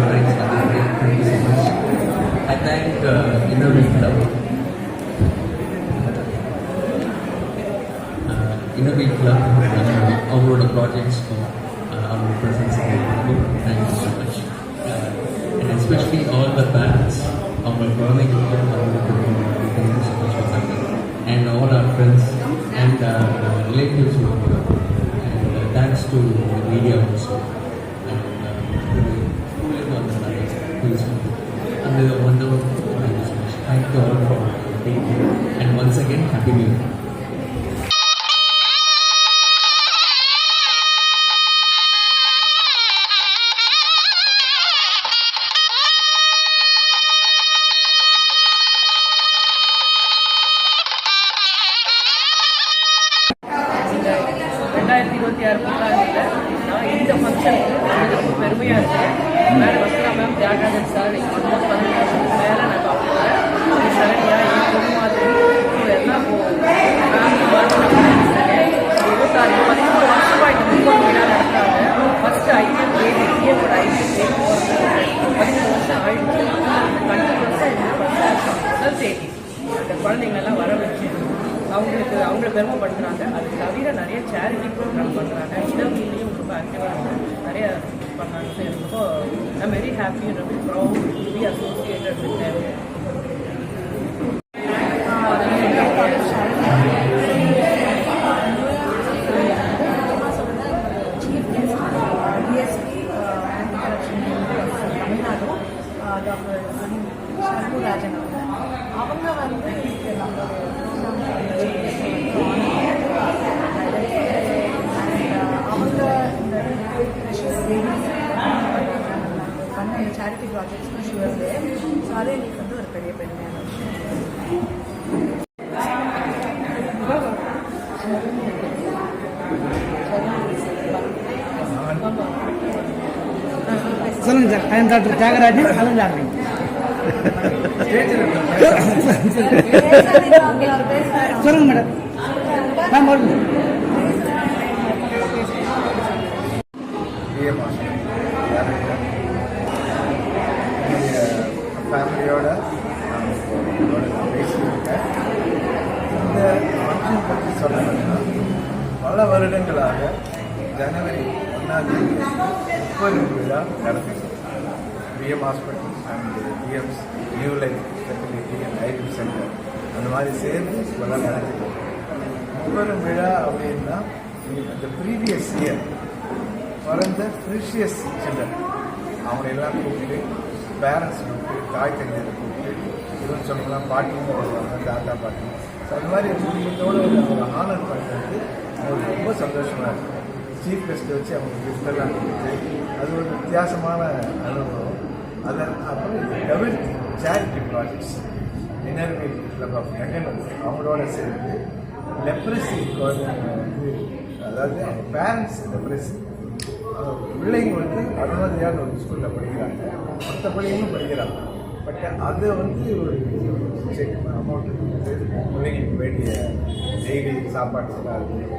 Dr. Vinod, thanks, Dr. Vinod, thank you so much. I thank uh, Innovate Club. Uh, Innovate Club, uh, அவங்களோட ப்ராஜெக்ட்ஸ்க்கும் அவங்க presence thank you so much and especially all the parents அவங்க குழந்தைங்களுக்கு அவங்களுக்கு thank you so much and all our friends and uh, relatives who are here. And uh, thanks Wonderful. Thank you all for being here. And once again, Happy New Year. I'm very happy and I'm proud to be associated with them. அது நீ வந்து ஒரு பெரிய பெருமையான சொல்லுங்க sir. Hi doctor Thiagarajan அலன் doctor சொல்லுங்க madam. Ma'am சொல்லுங்க ஃபேமிலியோட நான் நான் பேசியிருக்கேன் இந்த ஃபங்க்ஷன் பற்றி சொல்லணும்னா பல வருடங்களாக ஜனவரி ஒன்றாம் தேதி முப்பது விழா நடக்குது PM hospital and PM's new life facility and IT centre அந்த மாதிரி சேர்ந்து இப்போல்லாம் நடக்குது முப்பது விழா அப்படின்னா இந்த ப்ரீவியஸ் இயர் பிறந்த ப்ரீஷியஸ் சில்ட்ரன் அவங்க எல்லாம் கூப்பிட்டு பேரண்ட்ஸ் கூப்பிட்டு தாய் தந்தையரை கூப்பிட்டு இவன் சொல்லலாம் பாட்டியும் வருவாங்க தாத்தா பாட்டி ஸோ அந்த மாதிரி குடும்பத்தோடு அவங்க ஆனர் பண்ணுறது அவங்களுக்கு ரொம்ப சந்தோஷமாக இருக்கும் சீஃப் கெஸ்ட்டை வச்சு அவங்க கிஃப்டெல்லாம் கொடுத்து அது ஒரு வித்தியாசமான அனுபவம். அதை அப்புறம் இது charity projects inner wheel club of நெகனல் அவங்களோட சேர்ந்து லெப்ரஸி குழந்தைங்க வந்து அதாவது அவங்க பேரண்ட்ஸ் லெப்ரஸி பிள்ளைங்க வந்து அருணாதியார் ஒரு ஸ்கூலில் படிக்கிறாங்க. மற்றபடியும் படிக்கிறாங்க. பட் அதை வந்து ஒரு செக் கொடுத்து பிள்ளைங்களுக்கு வேண்டிய டெய்லி சாப்பாட்டுக்கெல்லாம் இருக்குது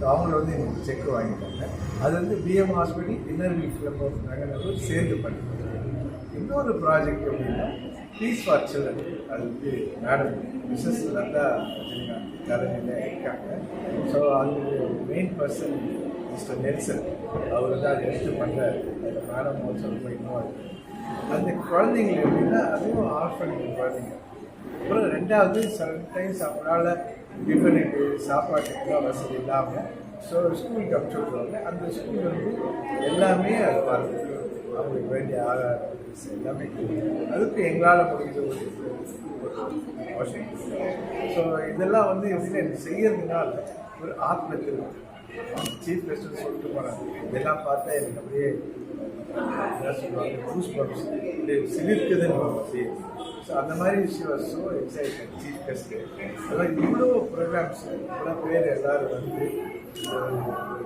ஸோ அவங்கள வந்து எனக்கு செக் வாங்கிட்டாங்க. அது வந்து பிஎம் ஹாஸ்பிட்டல் இன்னர் வீட்டில் போகிறாங்க சேர்ந்து பண்ணிட்டாங்க இன்னொரு ப்ராஜெக்ட் அப்படின்னா பீஸ் ஃபார் சில்ட்ரன் அது வந்து மேடம் மிஸ்ஸஸ் லதா ரஜினிகாந்த் தலைமையில் இருக்காங்க. ஸோ அது மெயின் பர்சன் மிஸ்டர் நெல்சன் அவர் தான் அதை எடுத்து பண்ணுறாரு அந்த மேடம் ஆல்சோ ரொம்ப இன்னும் அந்த குழந்தைங்க எப்படின்னா அதுவும் ஆர்ஃபனிங் குழந்தைங்க. அப்புறம் ரெண்டாவது சம்டைம்ஸ் அவங்களால டிஃபனுக்கு சாப்பாட்டுக்கெல்லாம் வசதி இல்லாமல் ஸோ ஸ்கூலுக்கு அனுப்பிச்சு விட்ருவாங்க அந்த ஸ்கூல் வந்து எல்லாமே அது பார்த்து அவங்களுக்கு வேண்டிய ஆகாரம் எல்லாமே அதுக்கு எங்களால் முடிஞ்ச ஒரு ஸோ இதெல்லாம் வந்து எப்படின்னா செய்யறதுனால ஒரு ஆத்ம திருமணம் சீஃப் கெஸ்ட் சொல்லிட்டு போனாங்க இதெல்லாம் பார்த்தா எனக்கு அப்படியே என்ன சொல்லுவாங்க பூஸ் பம்ப்ஸ் சிலிர்க்குதுன்னு அப்படியே ஸோ அந்த மாதிரி விஷயம் ஸோ எக்ஸைட்டட் சீஃப் கெஸ்ட் அதெல்லாம் இவ்வளோ ப்ரோக்ராம்ஸ் இவ்வளோ பேர் எல்லாரும் வந்து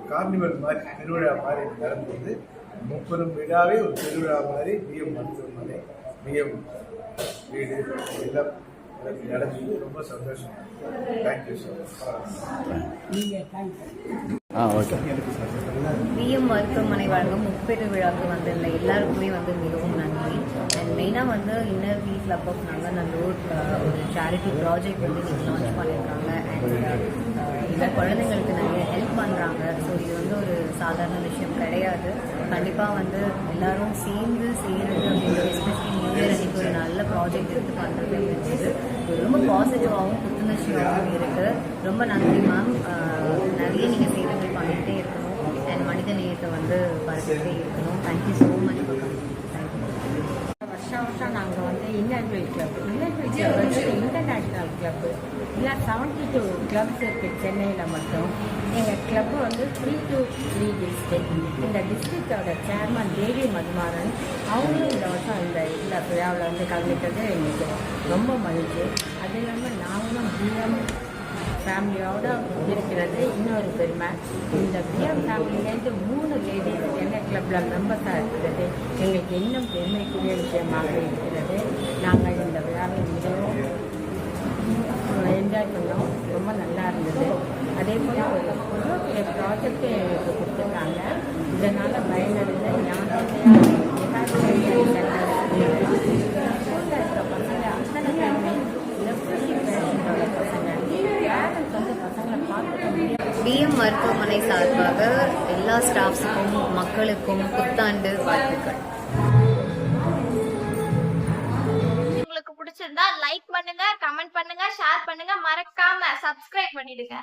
கார்னிவல் மாதிரி திருவிழா மாதிரி நடந்தது. முப்பெரும் விழாவே ஒரு திருவிழா மாதிரி பிஎம் மருத்துவமனை பிஎம் வீடு எல்லாம் எனக்கு கிடைச்சது ரொம்ப சந்தோஷம் thank you so ah okay. PM மருத்துவமனை வழங்கும் முப்பெரு விழாவுக்கு வந்திருந்த எல்லாருக்குமே வந்து மிகவும் நன்றி. அண்ட் மெயினாக வந்து இன்னர் வீ கிளப் ஆஃப் அஹ், ஒரு சேரிட்டி ப்ராஜெக்ட் வந்து இன்னைக்கு லான்ச் பண்ணியிருக்காங்க அண்ட் இந்த குழந்தைங்களுக்கு நிறைய ஹெல்ப் பண்ணுறாங்க ஸோ இது வந்து ஒரு சாதாரண விஷயம் கிடையாது. கண்டிப்பாக வந்து எல்லாரும் சேர்ந்து செய்கிறது அப்படின்றது எஸ்பெஷலி நியூ இயர் அன்னைக்கு ஒரு நல்ல ப்ராஜெக்ட் எடுத்து பண்ணுறது அப்படின்றது ரொம்ப பாசிட்டிவாகவும் புத்துணர்ச்சியாகவும் இருக்குது ரொம்ப நன்றி மேம் நிறைய நீங்கள் சேவைகள் பண்ணிகிட்டே இருக்கணும். அண்ட் மனித நேயத்தை வந்து பரப்பிட்டே இருக்கணும். Thank you so much for thank you வருஷம் வருஷம் நாங்கள் கிளப் இன்னர்வில் வந்து இன்டர்நேஷ்னல் கிளப்பு இல்லை செவன்டி டூ கிளப்ஸ் இருக்குது சென்னையில் மட்டும் எங்கள் கிளப்பு வந்து த்ரீ டு த்ரீ டிஸ்ட்ரிக் இந்த டிஸ்ட்ரிக்டோட சேர்மன் தேவி மதுமாறன் அவங்களும் இந்த வருஷம் இந்த இதில் விழாவில் வந்து கலந்துக்கிறது எங்களுக்கு ரொம்ப மகிழ்ச்சி அது இல்லாமல் நாங்களும் பிஎம் ஃபேமிலியோடு இருக்கிறது இன்னொரு பெருமை இந்த பிஎம் ஃபேமிலியிலேருந்து மூணு லேடிஸ் எங்கள் கிளப்பில் மெம்பர்ஸாக இருக்கிறது எங்களுக்கு இன்னும் பெருமைக்குரிய விஷயமாக இருக்கிறது நாங்கள் இந்த விழாவை மிகவும் என்ஜாய் பண்ணோம் ரொம்ப நல்லா இருந்தது அதே போல் ஒரு ப்ராஜெக்ட் எங்களுக்கு கொடுத்துருக்காங்க இதனால் பயனடைந்த பிஎம் மருத்துவமனை சார்பாக எல்லா ஸ்டாஃப்ஸுக்கும் மக்களுக்கும் புத்தாண்டு வாழ்த்துக்கள். இருந்தா லைக் பண்ணுங்க கமெண்ட் பண்ணுங்க ஷேர் பண்ணுங்க. மறக்காம சப்ஸ்கிரைப் பண்ணிடுங்க.